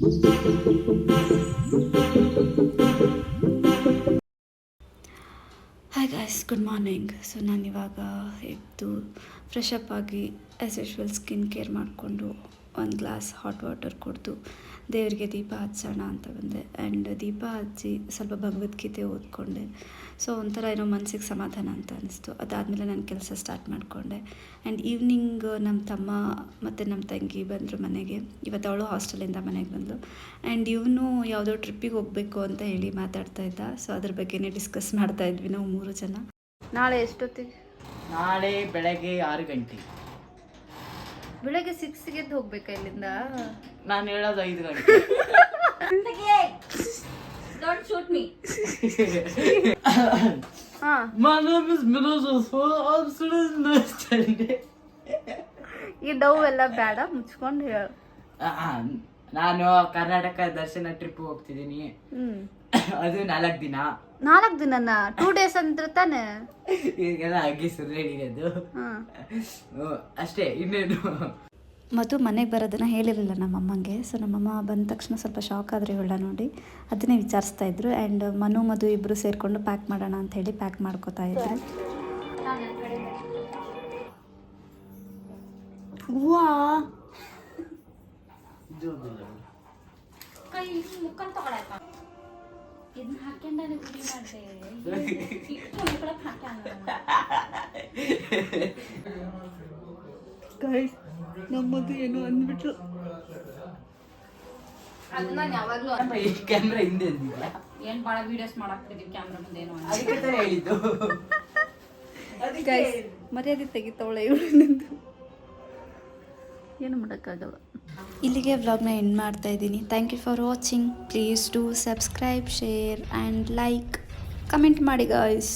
Thank you. Guys good morning so ನಾನು ಇವಾಗ ಎದ್ದು ಫ್ರೆಶ್ ಅಪ್ ಆಗಿ ಆ್ಯಸ್ ಯೂಶ್ವಲ್ ಸ್ಕಿನ್ ಕೇರ್ ಮಾಡಿಕೊಂಡು ಒಂದು ಗ್ಲಾಸ್ ಹಾಟ್ ವಾಟರ್ ಕುಡಿದು ದೇವರಿಗೆ ದೀಪ ಹಚ್ಚೋಣ ಅಂತ ಬಂದೆ. ಆ್ಯಂಡ್ ದೀಪ ಹಚ್ಚಿ ಸ್ವಲ್ಪ ಭಗವದ್ಗೀತೆ ಓದ್ಕೊಂಡೆ. ಸೊ ಒಂಥರ ಏನೋ ಮನಸ್ಸಿಗೆ ಸಮಾಧಾನ ಅಂತ ಅನಿಸ್ತು. ಅದಾದಮೇಲೆ ನಾನು ಕೆಲಸ ಸ್ಟಾರ್ಟ್ ಮಾಡಿಕೊಂಡೆ. ಆ್ಯಂಡ್ ಈವ್ನಿಂಗ್ ನಮ್ಮ ತಮ್ಮ ಮತ್ತು ನಮ್ಮ ತಂಗಿ ಬಂದರು ಮನೆಗೆ. ಇವತ್ತು ಅವಳು ಹಾಸ್ಟೆಲಿಂದ ಮನೆಗೆ ಬಂದಳು ಆ್ಯಂಡ್ ಇವನು ಯಾವುದೋ ಟ್ರಿಪ್ಪಿಗೆ ಹೋಗಬೇಕು ಅಂತ ಹೇಳಿ ಮಾತಾಡ್ತಾ ಇದ್ದ. ಸೊ ಅದ್ರ ಬಗ್ಗೆನೇ ಡಿಸ್ಕಸ್ ಮಾಡ್ತಾ ಇದ್ವಿ ನಾವು ಮೂರು ಜನ. ನಾಳೆ ಎಷ್ಟೊತ್ತಿಗೆ? ನಾಳೆ ಬೆಳಗ್ಗೆ ಆರು ಗಂಟೆ. ಬೆಳಗ್ಗೆ ಸಿಕ್ಸ್ಗೆ ಎದ್ದು ಹೋಗ್ಬೇಕಾ ಇಲ್ಲಿಂದ? ನಾನು ಹೇಳೋದು ಐದು ಗಂಟೆ. Don't shoot me. ಹಾಂ. My name is Miloš I'm student understand. ಈ ಡವ್ ಎಲ್ಲ ಬೇಡ ಮುಚ್ಕೊಂಡು ಹೇಳು. ನಾನು ಕರ್ನಾಟಕ ದರ್ಶನ ಟ್ರಿಪ್ ಹೋಗ್ತಿದ್ದೀನಿ. ಅದು ನಾಲ್ಕು ದಿನ. ನಾಲ್ಕು ದಿನ ಟೂ ಡೇಸ್ ಅಂದ್ರ ತಾನೆ? ಈಗೆಲ್ಲ ಅಗ್ಗಿ ಅಷ್ಟೇ ಇನ್ನೇನು? ಮಧು ಮನೆಗೆ ಬರೋದನ್ನ ಹೇಳಿರಲಿಲ್ಲ ನಮ್ಮಮ್ಮಂಗೆ. ಸೊ ನಮ್ಮಮ್ಮ ಬಂದ ತಕ್ಷಣ ಸ್ವಲ್ಪ ಶಾಕ್ ಆದರೆ ಇವಳ ನೋಡಿ. ಅದನ್ನೇ ವಿಚಾರಿಸ್ತಾ ಇದ್ರು. ಆ್ಯಂಡ್ ಮನು ಮಧು ಇಬ್ಬರು ಸೇರಿಕೊಂಡು ಪ್ಯಾಕ್ ಮಾಡೋಣ ಅಂತ ಹೇಳಿ ಪ್ಯಾಕ್ ಮಾಡ್ಕೋತಾ ಇದ್ರು. ವಾ ನಮ್ಮದು ಏನು ಅಂದ್ಬಿಟ್ರು ಅದು ನಾನು ಯಾವಾಗ್ಲೂ ಈ ಕ್ಯಾಮ್ರಾ ಹಿಂದೆ ಅಂದಿದ್ಯಾ ಏನ್ ಬಾಳ ವಿಡಿಯೋಸ್ ಮಾಡಾಕ್ತಿದೀವಿ ಕ್ಯಾಮ್ರಾ ಮುಂದೆ ಏನು ಅಂತ. ಅದಕ್ಕೆ ತಾನೇ ಹೇಳಿದ್ದು ಗೈಸ್ ಮರ್ಯಾದೆ ತೆಗಿತಾವಳೆ ಇವಳು ನಂದು ಏನು ಮಾಡೋಕ್ಕಾಗಲ್ಲ. ಇಲ್ಲಿಗೆ ವ್ಲಾಗ್ನ ಎಂಡ್ ಮಾಡ್ತಾ ಇದ್ದೀನಿ. Thank you for watching please do subscribe share and like comment ಮಾಡಿ ಗಾಯ್ಸ್